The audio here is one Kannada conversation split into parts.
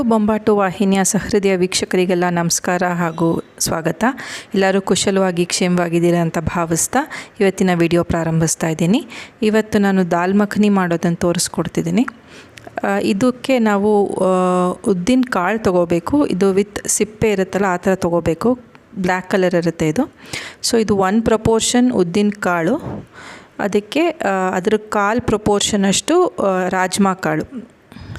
ಬೊಂಬಾಟು ಬೊಂಬಾಟು ವಾಹಿನಿಯ ಸಹೃದಯ ವೀಕ್ಷಕರಿಗೆಲ್ಲ ನಮಸ್ಕಾರ ಹಾಗೂ ಸ್ವಾಗತ. ಎಲ್ಲರೂ ಕುಶಲವಾಗಿ, ಕ್ಷೇಮವಾಗಿದ್ದೀರಾ ಅಂತ ಭಾವಿಸ್ತಾ ಇವತ್ತಿನ ವಿಡಿಯೋ ಪ್ರಾರಂಭಿಸ್ತಾ ಇದ್ದೀನಿ. ಇವತ್ತು ನಾನು ದಾಲ್ ಮಖನಿ ಮಾಡೋದನ್ನು ತೋರಿಸ್ಕೊಡ್ತಿದ್ದೀನಿ. ಇದಕ್ಕೆ ನಾವು ಉದ್ದಿನ ಕಾಳು ತೊಗೋಬೇಕು. ಇದು ವಿತ್ ಸಿಪ್ಪೆ ಇರುತ್ತಲ್ಲ, ಆ ಥರ ತೊಗೋಬೇಕು. ಬ್ಲ್ಯಾಕ್ ಕಲರ್ ಇರುತ್ತೆ ಇದು. ಸೊ ಇದು ಒನ್ ಪ್ರಪೋರ್ಷನ್ ಉದ್ದಿನ ಕಾಳು. ಅದಕ್ಕೆ ಅದರ ಕಾಲು ಪ್ರಪೋರ್ಷನಷ್ಟು ರಾಜ್ಮಾ ಕಾಳು.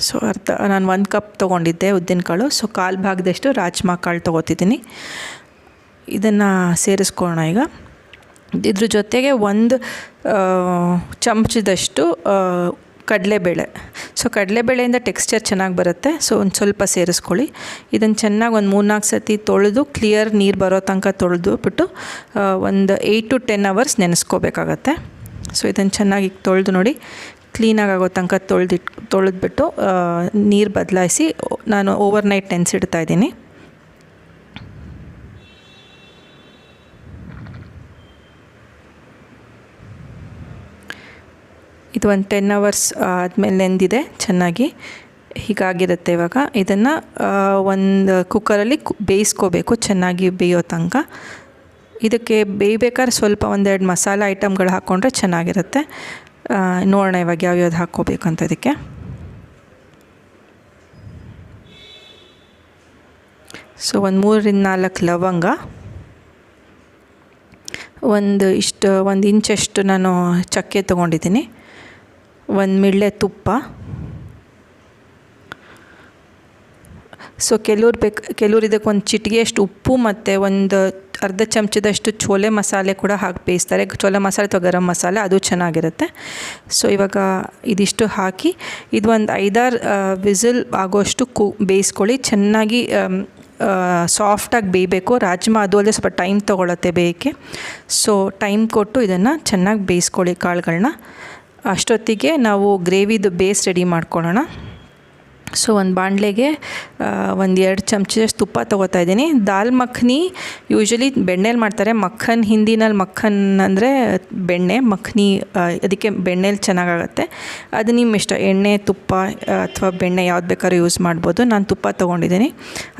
ಸೊ ಅರ್ಧ, ನಾನು ಒಂದು ಕಪ್ ತೊಗೊಂಡಿದ್ದೆ ಉದ್ದಿನಕಾಳು ಸೊ ಕಾಲು ಭಾಗದಷ್ಟು ರಾಜ್ಮಾ ಕಾಳು ತೊಗೋತಿದ್ದೀನಿ. ಇದನ್ನು ಸೇರಿಸ್ಕೊಳ್ಳೋಣ ಈಗ. ಇದ್ರ ಜೊತೆಗೆ ಒಂದು ಚಮಚದಷ್ಟು ಕಡಲೆಬೇಳೆ. ಸೊ ಕಡಲೆಬೇಳೆಯಿಂದ ಟೆಕ್ಸ್ಚರ್ ಚೆನ್ನಾಗಿ ಬರುತ್ತೆ. ಸೊ ಒಂದು ಸ್ವಲ್ಪ ಸೇರಿಸ್ಕೊಳ್ಳಿ. ಇದನ್ನು ಚೆನ್ನಾಗಿ ಒಂದು ಮೂರ್ನಾಲ್ಕು ಸತಿ ತೊಳೆದು ಕ್ಲಿಯರ್ ನೀರು ಬರೋ ತನಕ ತೊಳೆದು ಬಿಟ್ಟು ಒಂದು ಏಯ್ಟ್ ಟು ಟೆನ್ ಅವರ್ಸ್ ನೆನೆಸ್ಕೋಬೇಕಾಗತ್ತೆ. ಸೊ ಇದನ್ನು ಚೆನ್ನಾಗಿ ತೊಳೆದು ನೋಡಿ ಕ್ಲೀನಾಗಿ ಆಗೋ ತನಕ ತೊಳೆದಿಟ್ಟು ತೊಳೆದ್ಬಿಟ್ಟು ನೀರು ಬದಲಾಯಿಸಿ ನಾನು ಓವರ್ ನೈಟ್ ನೆನೆಸಿಡ್ತಾ ಇದ್ದೀನಿ. ಇದು ಒಂದು ಟೆನ್ ಅವರ್ಸ್ ಆದಮೇಲೆ ನೆಂದಿದೆ, ಚೆನ್ನಾಗಿ ಹೀಗಾಗಿರುತ್ತೆ ಇವಾಗ. ಇದನ್ನು ಒಂದು ಕುಕ್ಕರಲ್ಲಿ ಬೇಯಿಸ್ಕೋಬೇಕು, ಚೆನ್ನಾಗಿ ಬೇಯೋ ತನಕ. ಇದಕ್ಕೆ ಬೇಯ್ಬೇಕಾದ್ರೆ ಸ್ವಲ್ಪ ಒಂದೆರಡು ಮಸಾಲೆ ಐಟಮ್ಗಳು ಹಾಕ್ಕೊಂಡ್ರೆ ಚೆನ್ನಾಗಿರುತ್ತೆ. ನೋಡೋಣ ಇವಾಗ ಯಾವ್ಯಾವ್ದು ಅಂತ ಇದಕ್ಕೆ. ಸೊ, ಒಂದು ಮೂರರಿಂದ ನಾಲ್ಕು ಲವಂಗ. ಒಂದು ಇಷ್ಟು, ಒಂದು ಇಂಚಷ್ಟು ನಾನು ಚಕ್ಕೆ ತೊಗೊಂಡಿದ್ದೀನಿ. ಒಂದು ಮಿಳ್ಳೆ ತುಪ್ಪ. ಸೊ, ಕೆಲವ್ರು ಬೇಕು, ಕೆಲವ್ರು ಇದಕ್ಕೆ ಒಂದು ಚಿಟಿಗೆಯಷ್ಟು ಉಪ್ಪು ಮತ್ತು ಒಂದು ಅರ್ಧ ಚಮಚದಷ್ಟು ಚೋಲೆ ಮಸಾಲೆ ಕೂಡ ಹಾಕಿ ಬೇಯಿಸ್ತಾರೆ. ಚೋಲೆ ಮಸಾಲೆ ಅಥವಾ ಗರಂ ಮಸಾಲೆ ಅದು ಚೆನ್ನಾಗಿರುತ್ತೆ. ಸೊ ಇವಾಗ ಇದಿಷ್ಟು ಹಾಕಿ ಇದು ಒಂದು ಐದಾರು ವಿಸಿಲ್ ಆಗೋಷ್ಟು ಕು, ಬೇಯಿಸ್ಕೊಳ್ಳಿ. ಚೆನ್ನಾಗಿ ಸಾಫ್ಟಾಗಿ ಬೇಯಬೇಕು. ರಾಜ್ಮಾ ಅದು ಅಲ್ಲದೆ ಸ್ವಲ್ಪ ಟೈಮ್ ತೊಗೊಳತ್ತೆ ಬೇಯಕ್ಕೆ. ಸೊ ಟೈಮ್ ಕೊಟ್ಟು ಇದನ್ನು ಚೆನ್ನಾಗಿ ಬೇಯಿಸ್ಕೊಳ್ಳಿ ಕಾಳುಗಳನ್ನ ಅಷ್ಟೊತ್ತಿಗೆ ನಾವು ಗ್ರೇವಿದು ಬೇಸ್ ರೆಡಿ ಮಾಡ್ಕೊಳ್ಳೋಣ. ಸೊ ಒಂದು ಬಾಣಲೆಗೆ ಒಂದು ಎರಡು ಚಮಚದಷ್ಟು ತುಪ್ಪ ತೊಗೋತಾ ಇದ್ದೀನಿ. ದಾಲ್ ಮಖನಿ ಯೂಶ್ವಲಿ ಬೆಣ್ಣೆಲಿ ಮಾಡ್ತಾರೆ. ಮಕ್ಕನ್ ಹಿಂದಿನಲ್ಲಿ ಮಕ್ಕನ್ ಅಂದರೆ ಬೆಣ್ಣೆ, ಮಖನಿ ಅದಕ್ಕೆ ಬೆಣ್ಣೆಲಿ ಚೆನ್ನಾಗಾಗತ್ತೆ. ಅದು ನಿಮ್ಮ ಇಷ್ಟ. ಎಣ್ಣೆ, ತುಪ್ಪ, ಅಥವಾ ಬೆಣ್ಣೆ ಯಾವ್ದು ಬೇಕಾದ್ರೂ ಯೂಸ್ ಮಾಡ್ಬೋದು. ನಾನು ತುಪ್ಪ ತೊಗೊಂಡಿದ್ದೀನಿ.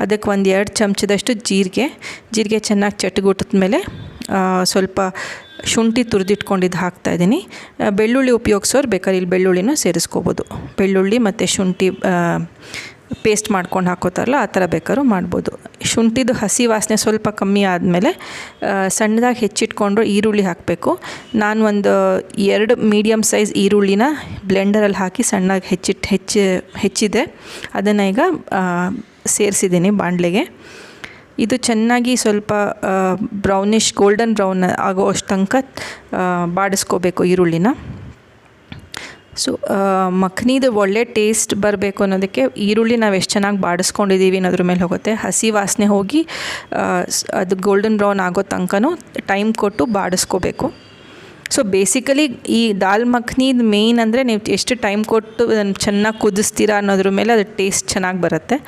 ಅದಕ್ಕೆ ಒಂದು ಎರಡು ಚಮಚದಷ್ಟು ಜೀರಿಗೆ. ಜೀರಿಗೆ ಚೆನ್ನಾಗಿ ಚಟ್ಗುಟ್ಟಿದ ಮೇಲೆ ಸ್ವಲ್ಪ ಶುಂಠಿ ತುರಿದಿಟ್ಕೊಂಡಿದ್ದು ಹಾಕ್ತಾಯಿದ್ದೀನಿ ಬೆಳ್ಳುಳ್ಳಿ ಉಪಯೋಗಿಸೋರು ಬೇಕಾದ್ರೆ ಇಲ್ಲಿ ಬೆಳ್ಳುಳ್ಳಿನೂ ಸೇರಿಸ್ಕೋಬೋದು. ಬೆಳ್ಳುಳ್ಳಿ ಮತ್ತು ಶುಂಠಿ ಪೇಸ್ಟ್ ಮಾಡ್ಕೊಂಡು ಹಾಕೋತಾರಲ್ಲ, ಆ ಥರ ಬೇಕಾದ್ರೂ ಮಾಡ್ಬೋದು. ಶುಂಠಿದು ಹಸಿ ವಾಸನೆ ಸ್ವಲ್ಪ ಕಮ್ಮಿ ಆದಮೇಲೆ ಸಣ್ಣದಾಗಿ ಹೆಚ್ಚಿಟ್ಕೊಂಡು ಈರುಳ್ಳಿ ಹಾಕಬೇಕು. ನಾನು ಒಂದು ಎರಡು ಮೀಡಿಯಮ್ ಸೈಜ್ ಈರುಳ್ಳಿನ ಬ್ಲೆಂಡರಲ್ಲಿ ಹಾಕಿ ಸಣ್ಣಗೆ ಹೆಚ್ಚಿಟ್ಟು ಹೆಚ್ಚಿ, ಹೆಚ್ಚಿದೆ. ಅದನ್ನು ಈಗ ಸೇರಿಸಿದ್ದೀನಿ ಬಾಣಲೆಗೆ. ಇದು ಚೆನ್ನಾಗಿ ಸ್ವಲ್ಪ ಬ್ರೌನಿಷ್ ಗೋಲ್ಡನ್ ಬ್ರೌನ್ ಆಗೋ ಅಷ್ಟು ತನಕ ಬಾಡಿಸ್ಕೋಬೇಕು ಈರುಳ್ಳಿನ. ಸೊ ಮಖನಿದು ಒಳ್ಳೆ ಟೇಸ್ಟ್ ಬರಬೇಕು ಅನ್ನೋದಕ್ಕೆ ಈರುಳ್ಳಿ ನಾವು ಎಷ್ಟು ಚೆನ್ನಾಗಿ ಬಾಡಿಸ್ಕೊಂಡಿದ್ದೀವಿ ಅನ್ನೋದ್ರ ಮೇಲೆ ಹೋಗುತ್ತೆ. ಹಸಿ ವಾಸನೆ ಹೋಗಿ ಅದು ಗೋಲ್ಡನ್ ಬ್ರೌನ್ ಆಗೋ ತನಕನೂ ಟೈಮ್ ಕೊಟ್ಟು ಬಾಡಿಸ್ಕೋಬೇಕು. ಸೊ ಬೇಸಿಕಲಿ ಈ ದಾಲ್ ಮಖನಿದ ಮೇಯ್ನ್ ಅಂದರೆ ನೀವು ಎಷ್ಟು ಟೈಮ್ ಕೊಟ್ಟು ಅದನ್ನು ಚೆನ್ನಾಗಿ ಕುದಿಸ್ತೀರಾ ಅನ್ನೋದ್ರ ಮೇಲೆ ಅದು ಟೇಸ್ಟ್ ಚೆನ್ನಾಗಿ ಬರುತ್ತೆ.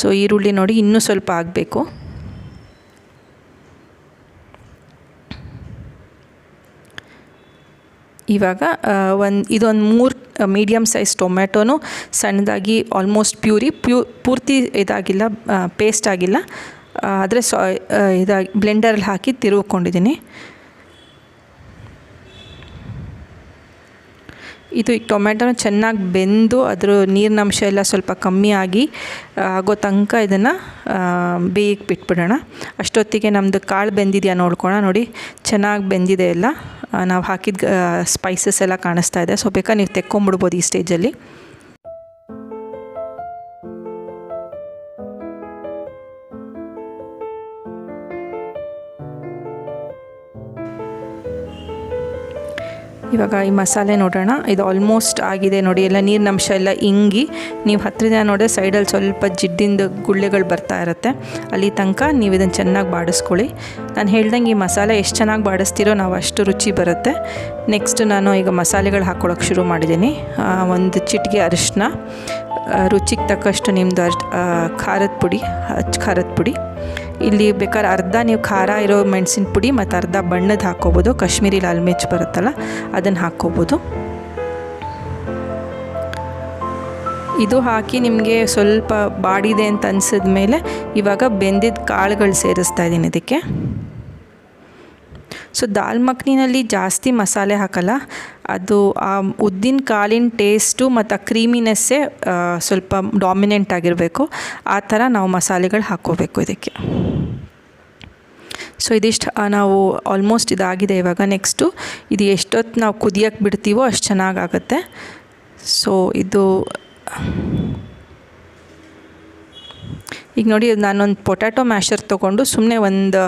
ಸೊ ಈರುಳ್ಳಿ ನೋಡಿ ಇನ್ನೂ ಸ್ವಲ್ಪ ಆಗಬೇಕು. ಇವಾಗ ಒಂದು, ಇದೊಂದು ಮೂರು ಮೀಡಿಯಮ್ ಸೈಜ್ ಟೊಮ್ಯಾಟೋನು ಸಣ್ಣದಾಗಿ ಆಲ್ಮೋಸ್ಟ್ ಪ್ಯೂರಿ ಪ್ಯೂ ಪೂರ್ತಿ ಇದಾಗಿಲ್ಲ ಪೇಸ್ಟ್ ಆಗಿಲ್ಲ. ಆದರೆ ಸೊ ಇದಾಗಿ ಬ್ಲೆಂಡರಲ್ಲಿ ಹಾಕಿ ತಿರುಗಿಕೊಂಡಿದ್ದೀನಿ ಇದು ಈ ಟೊಮೆಟೊನ ಚೆನ್ನಾಗಿ ಬೆಂದು ಅದರ ನೀರಿನ ಅಂಶ ಎಲ್ಲ ಸ್ವಲ್ಪ ಕಮ್ಮಿ ಆಗಿ ಆಗೋ ತನಕ ಇದನ್ನು ಬೇಯಕ್ಕೆ ಬಿಟ್ಬಿಡೋಣ. ಅಷ್ಟೊತ್ತಿಗೆ ನಮ್ಮದು ಕಾಳು ಬೆಂದಿದೆಯಾ ನೋಡ್ಕೋಣ ನೋಡಿ. ಚೆನ್ನಾಗಿ ಬೆಂದಿದೆ ಎಲ್ಲ. ನಾವು ಹಾಕಿದ ಸ್ಪೈಸಸ್ ಎಲ್ಲ ಕಾಣಿಸ್ತಾ ಇದೆ. ಸೊ ಬೇಕಾ ನೀವು ತೆಕ್ಕೊಂಬಿಡ್ಬೋದು ಈ ಸ್ಟೇಜಲ್ಲಿ ಇವಾಗ ಈ ಮಸಾಲೆ ನೋಡೋಣ. ಇದು ಆಲ್ಮೋಸ್ಟ್ ಆಗಿದೆ ನೋಡಿ. ಎಲ್ಲ ನೀರಿನ ಅಂಶ ಎಲ್ಲ ಇಂಗಿ. ನೀವು ಹತ್ತಿರದಿಂದ ನೋಡಿದ್ರೆ ಸೈಡಲ್ಲಿ ಸ್ವಲ್ಪ ಜಿಡ್ಡಿಂದ ಗುಳ್ಳೆಗಳು ಬರ್ತಾ ಇರುತ್ತೆ. ಅಲ್ಲಿ ತನಕ ನೀವು ಇದನ್ನು ಚೆನ್ನಾಗಿ ಬಾಡಿಸ್ಕೊಳ್ಳಿ. ನಾನು ಹೇಳ್ದಂಗೆ ಈ ಮಸಾಲೆ ಎಷ್ಟು ಚೆನ್ನಾಗಿ ಬಾಡಿಸ್ತೀರೋ ನಾವು ಅಷ್ಟು ರುಚಿ ಬರುತ್ತೆ. ನೆಕ್ಸ್ಟ್ ನಾನು ಈಗ ಮಸಾಲೆಗಳು ಹಾಕ್ಕೊಳಕ್ಕೆ ಶುರು ಮಾಡಿದ್ದೀನಿ ಒಂದು ಚಿಟಿಕೆ ಅರಿಶಿನ ರುಚಿಗೆ ತಕ್ಕಷ್ಟು ನಿಮ್ಮದು ಅರ್ಶ್ ಖಾರದ ಪುಡಿ ಖಾರದ ಪುಡಿ. ಇಲ್ಲಿ ಬೇಕಾದ್ರೆ ಅರ್ಧ ನೀವು ಖಾರ ಇರೋ ಮೆಣಸಿನ ಪುಡಿ ಮತ್ತು ಅರ್ಧ ಬಣ್ಣದ ಹಾಕ್ಕೋಬೋದು. ಕಾಶ್ಮೀರಿ ಲಾಲ್ ಮಿರ್ಚ್ ಬರುತ್ತಲ್ಲ, ಅದನ್ನು ಹಾಕ್ಕೋಬೋದು. ಇದು ಹಾಕಿ ನಿಮಗೆ ಸ್ವಲ್ಪ ಬಾಡಿದೆ ಅಂತ ಅನ್ಸಿದ ಮೇಲೆ ಇವಾಗ ಬೆಂದಿದ್ದ ಕಾಳುಗಳು ಸೇರಿಸ್ತಾ ಇದ್ದೀನಿ ಇದಕ್ಕೆ. ಸೊ ದಾಲ್ ಮಖ್ನಿನಲ್ಲಿ ಜಾಸ್ತಿ ಮಸಾಲೆ ಹಾಕಲ್ಲ ಅದು ಆ ಉದ್ದಿನ ಕಾಳಿನ ಟೇಸ್ಟು ಮತ್ತು ಆ ಕ್ರೀಮಿನೆಸ್ಸೇ ಸ್ವಲ್ಪ ಡಾಮಿನೆಂಟ್ ಆಗಿರಬೇಕು ಆ ಥರ ನಾವು ಮಸಾಲೆಗಳು ಹಾಕ್ಕೋಬೇಕು ಇದಕ್ಕೆ ಸೊ ಇದಿಷ್ಟು ನಾವು ಆಲ್ಮೋಸ್ಟ್ ಇದಾಗಿದೆ ಇವಾಗ ನೆಕ್ಸ್ಟು ಇದು ಎಷ್ಟೊತ್ತು ನಾವು ಕುದಿಯೋಕ್ಕೆ ಬಿಡ್ತೀವೋ ಅಷ್ಟು ಚೆನ್ನಾಗಾಗತ್ತೆ ಸೊ ಇದು ಈಗ ನೋಡಿ ನಾನೊಂದು ಪೊಟ್ಯಾಟೊ ಮ್ಯಾಶರ್ ತೊಗೊಂಡು ಸುಮ್ಮನೆ ಒಂದು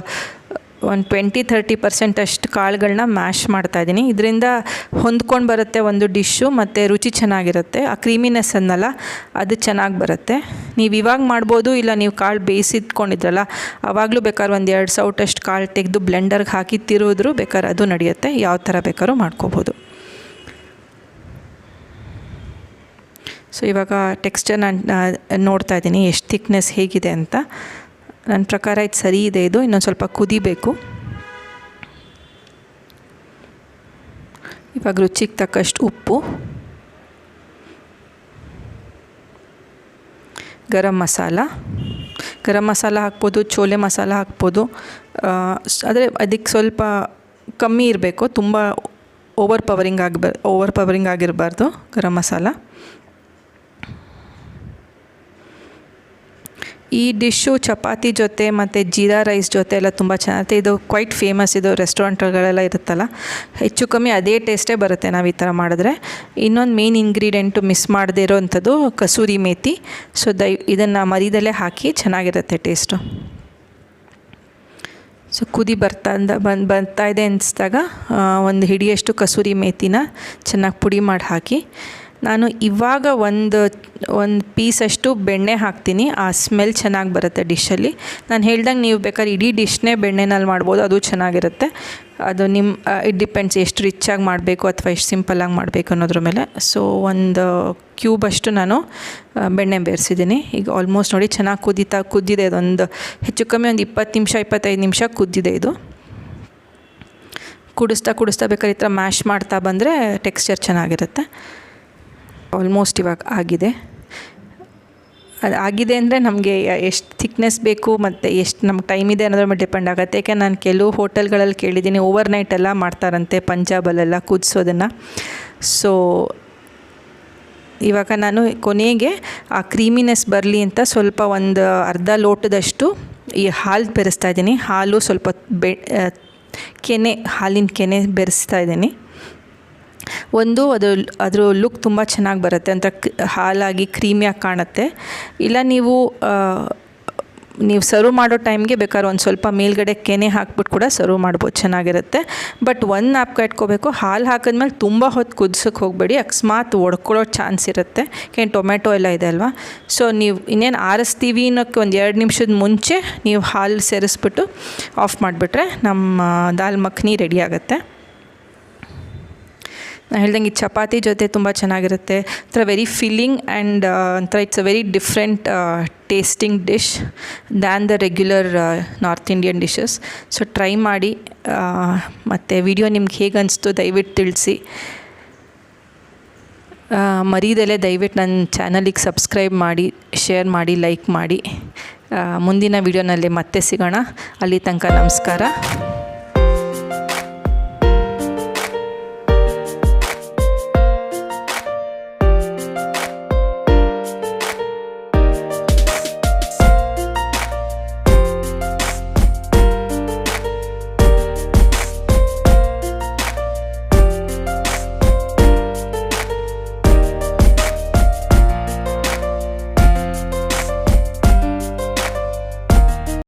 ಒಂದು ಟ್ವೆಂಟಿ ತರ್ಟಿ ಪರ್ಸೆಂಟ್ ಅಷ್ಟು ಕಾಳುಗಳನ್ನ ಮ್ಯಾಶ್ ಮಾಡ್ತಾ ಇದ್ದೀನಿ ಇದರಿಂದ ಹೊಂದ್ಕೊಂಡು ಬರುತ್ತೆ ಒಂದು ಡಿಶ್ಶು, ಮತ್ತು ರುಚಿ ಚೆನ್ನಾಗಿರುತ್ತೆ. ಆ ಕ್ರೀಮಿನೆಸ್ ಅನ್ನಲ್ಲ, ಅದು ಚೆನ್ನಾಗಿ ಬರುತ್ತೆ. ನೀವು ಇವಾಗ ಮಾಡ್ಬೋದು, ಇಲ್ಲ ನೀವು ಕಾಳು ಬೇಯಿಸಿದ್ಕೊಂಡಿದ್ರಲ್ಲ ಆವಾಗಲೂ ಬೇಕಾದ್ರೆ ಒಂದು ಎರಡು ಸೌಟಷ್ಟು ಕಾಳು ತೆಗೆದು ಬ್ಲೆಂಡರ್ಗೆ ಹಾಕಿ ತಿರುವಿದ್ರು ಬೇಕಾದ್ರೆ ಅದು ನಡೆಯುತ್ತೆ. ಯಾವ ಥರ ಬೇಕಾದ್ರೂ ಮಾಡ್ಕೋಬೋದು. ಸೊ ಇವಾಗ ಟೆಕ್ಸ್ಚರ್ ನಾನು ನೋಡ್ತಾ ಇದ್ದೀನಿ ಎಷ್ಟು ಥಿಕ್ನೆಸ್ ಹೇಗಿದೆ ಅಂತ. ನನ್ನ ಪ್ರಕಾರ ಇದು ಸರಿ ಇದೆ, ಇದು ಇನ್ನೊಂದು ಸ್ವಲ್ಪ ಕುದಿಬೇಕು. ಇವಾಗ ರುಚಿಗೆ ತಕ್ಕಷ್ಟು ಉಪ್ಪು. ಗರಂ ಮಸಾಲ. ಗರಂ ಮಸಾಲ ಹಾಕ್ಬೋದು ಚೋಲೆ ಮಸಾಲ ಹಾಕ್ಬೋದು. ಆದರೆ ಅದಕ್ಕೆ ಸ್ವಲ್ಪ ಕಮ್ಮಿ ಇರಬೇಕು, ತುಂಬ ಓವರ್ ಪವರಿಂಗ್ ಆಗಿಬಾರ್ ಓವರ್ ಪವರಿಂಗ್ ಆಗಿರಬಾರ್ದು ಗರಂ ಮಸಾಲ. ಈ ಡಿಶ್ಶು ಚಪಾತಿ ಜೊತೆ ಮತ್ತು ಜೀರಾ ರೈಸ್ ಜೊತೆ ಎಲ್ಲ ತುಂಬ ಚೆನ್ನಾಗಿರುತ್ತೆ ಇದು ಕ್ವೈಟ್ ಫೇಮಸ್ ಇದು ರೆಸ್ಟೋರೆಂಟ್ಗಳೆಲ್ಲ ಇರುತ್ತಲ್ಲ. ಹೆಚ್ಚು ಕಮ್ಮಿ ಅದೇ ಟೇಸ್ಟೇ ಬರುತ್ತೆ ನಾವು ಈ ಥರ ಮಾಡಿದ್ರೆ. ಇನ್ನೊಂದು ಮೇನ್ ಇಂಗ್ರೀಡಿಯೆಂಟು ಮಿಸ್ ಮಾಡದೇ ಇರೋವಂಥದ್ದು ಕಸೂರಿ ಮೇತಿ. ಸೊ ದಯ ಇದನ್ನು ಮರಿದಲ್ಲೇ ಹಾಕಿ ಚೆನ್ನಾಗಿರುತ್ತೆ ಟೇಸ್ಟು ಸೊ ಕುದಿ ಬರ್ತಾ ಬಂದು, ಬರ್ತಾ ಇದೆ ಅನಿಸ್ದಾಗ ಒಂದು ಹಿಡಿಯಷ್ಟು ಕಸೂರಿ ಮೇಥಿನ ಚೆನ್ನಾಗಿ ಪುಡಿ ಮಾಡಿ ಹಾಕಿ. ನಾನು ಇವಾಗ ಒಂದು ಒಂದು ಪೀಸಷ್ಟು ಬೆಣ್ಣೆ ಹಾಕ್ತೀನಿ. ಆ ಸ್ಮೆಲ್ ಚೆನ್ನಾಗಿ ಬರುತ್ತೆ ಡಿಶಲ್ಲಿ ನಾನು ಹೇಳ್ದಂಗೆ ನೀವು ಬೇಕಾದ್ರೆ ಇಡೀ ಡಿಶ್ನೇ ಬೆಣ್ಣೆನಲ್ಲಿ ಮಾಡ್ಬೋದು. ಅದು ಚೆನ್ನಾಗಿರುತ್ತೆ. ಅದು ನಿಮ್ಮ ಇಟ್ ಡಿಪೆಂಡ್ಸ್ ಎಷ್ಟು ರಿಚ್ಚಾಗಿ ಮಾಡಬೇಕು ಅಥವಾ ಎಷ್ಟು ಸಿಂಪಲ್ಲಾಗಿ ಮಾಡಬೇಕು ಅನ್ನೋದ್ರ ಮೇಲೆ. ಸೊ ಒಂದು ಕ್ಯೂಬಷ್ಟು ನಾನು ಬೆಣ್ಣೆ ಬೇರೆಸಿದ್ದೀನಿ ಈಗ ಆಲ್ಮೋಸ್ಟ್ ನೋಡಿ ಚೆನ್ನಾಗಿ ಕುದೀತಾ ಕುದ್ದಿದೆ. ಅದೊಂದು ಹೆಚ್ಚು ಕಮ್ಮಿ ಒಂದು ಇಪ್ಪತ್ತು ನಿಮಿಷ, ಇಪ್ಪತ್ತೈದು ನಿಮಿಷ ಕುದ್ದಿದೆ ಇದು. ಕುಡಿಸ್ತಾ ಕುಡಿಸ್ತಾ ಬೇಕಾದ್ರೆ ಈ ಥರ ಮ್ಯಾಶ್ ಮಾಡ್ತಾ ಬಂದರೆ ಟೆಕ್ಸ್ಚರ್ ಚೆನ್ನಾಗಿರುತ್ತೆ. ಆಲ್ಮೋಸ್ಟ್ ಇವಾಗ ಆಗಿದೆ. ಅದು ಆಗಿದೆ ಅಂದರೆ ನಮಗೆ ಎಷ್ಟು ಥಿಕ್ನೆಸ್ ಬೇಕು ಮತ್ತು ಎಷ್ಟು ನಮ್ಗೆ ಟೈಮ್ ಇದೆ ಅನ್ನೋದ್ರ ಮೇಲೆ ಡಿಪೆಂಡ್ ಆಗುತ್ತೆ. ಯಾಕೆ ನಾನು ಕೆಲವು ಹೋಟೆಲ್ಗಳಲ್ಲಿ ಕೇಳಿದ್ದೀನಿ ಓವರ್ ನೈಟ್ ಎಲ್ಲ ಮಾಡ್ತಾರಂತೆ ಪಂಜಾಬಲ್ಲೆಲ್ಲ ಕುದಿಸೋದನ್ನು. ಸೊ ಇವಾಗ ನಾನು ಕೊನೆಗೆ ಆ ಕ್ರೀಮಿನೆಸ್ ಬರಲಿ ಅಂತ ಸ್ವಲ್ಪ ಒಂದು ಅರ್ಧ ಲೋಟದಷ್ಟು ಈ ಹಾಲು ಬೆರೆಸ್ತಾ ಇದ್ದೀನಿ. ಹಾಲು ಸ್ವಲ್ಪ ಬೆ ಕೆನೆ, ಹಾಲಿನ ಕೆನೆ ಬೆರೆಸ್ತಾ ಇದ್ದೀನಿ. ಒಂದು ಅದು, ಅದರ ಲುಕ್ ತುಂಬ ಚೆನ್ನಾಗಿ ಬರುತ್ತೆ. ಅಂತ ಹಾಲಾಗಿ ಕ್ರೀಮಿಯಾಗಿ ಕಾಣುತ್ತೆ. ಇಲ್ಲ ನೀವು ನೀವು ಸರ್ವ್ ಮಾಡೋ ಟೈಮ್ಗೆ ಬೇಕಾದ್ರೆ ಒಂದು ಸ್ವಲ್ಪ ಮೇಲ್ಗಡೆ ಕೆನೆ ಹಾಕ್ಬಿಟ್ಟು ಕೂಡ ಸರ್ವ್ ಮಾಡ್ಬೋದು. ಚೆನ್ನಾಗಿರುತ್ತೆ. ಬಟ್ ಒಂದು ನಾಪ್ಕ ಇಟ್ಕೋಬೇಕು. ಹಾಲು ಹಾಕಿದ್ಮೇಲೆ ತುಂಬ ಹೊತ್ತು ಕುದಿಸೋಕೆ ಹೋಗಬೇಡಿ. ಅಕಸ್ಮಾತ್ ಒಡ್ಕೊಳ್ಳೋ ಚಾನ್ಸ್ ಇರುತ್ತೆ. ಏನು ಟೊಮೆಟೊ ಎಲ್ಲ ಇದೆ ಅಲ್ವಾ? ಸೊ ನೀವು ಇನ್ನೇನು ಆರಿಸ್ತೀವಿ ಅನ್ನೋಕ್ಕೆ ಒಂದು ಎರಡು ನಿಮಿಷದ ಮುಂಚೆ ನೀವು ಹಾಲು ಸೇರಿಸ್ಬಿಟ್ಟು ಆಫ್ ಮಾಡಿಬಿಟ್ರೆ ನಮ್ಮ ದಾಲ್ ಮಖನಿ ರೆಡಿ ಆಗುತ್ತೆ. ನಾನು ಹೇಳ್ದಂಗೆ ಈ ಚಪಾತಿ ಜೊತೆ ತುಂಬ ಚೆನ್ನಾಗಿರುತ್ತೆ. ಒಂಥರ ವೆರಿ ಫಿಲ್ಲಿಂಗ್ ಆ್ಯಂಡ್ ಒಂಥರ it's a very different tasting dish than the regular North Indian dishes so try ಮಾಡಿ ಮತ್ತು ವಿಡಿಯೋ ನಿಮ್ಗೆ ಹೇಗೆ ಅನಿಸ್ತು ದಯವಿಟ್ಟು ತಿಳಿಸಿ. ಮರೀದಲ್ಲೇ ದಯವಿಟ್ಟು ನನ್ನ ಚಾನಲಿಗೆ ಸಬ್ಸ್ಕ್ರೈಬ್ ಮಾಡಿ ಶೇರ್ ಮಾಡಿ ಲೈಕ್ ಮಾಡಿ. ಮುಂದಿನ ವಿಡಿಯೋನಲ್ಲಿ ಮತ್ತೆ ಸಿಗೋಣ. ಅಲ್ಲಿ ತನಕ ನಮಸ್ಕಾರ.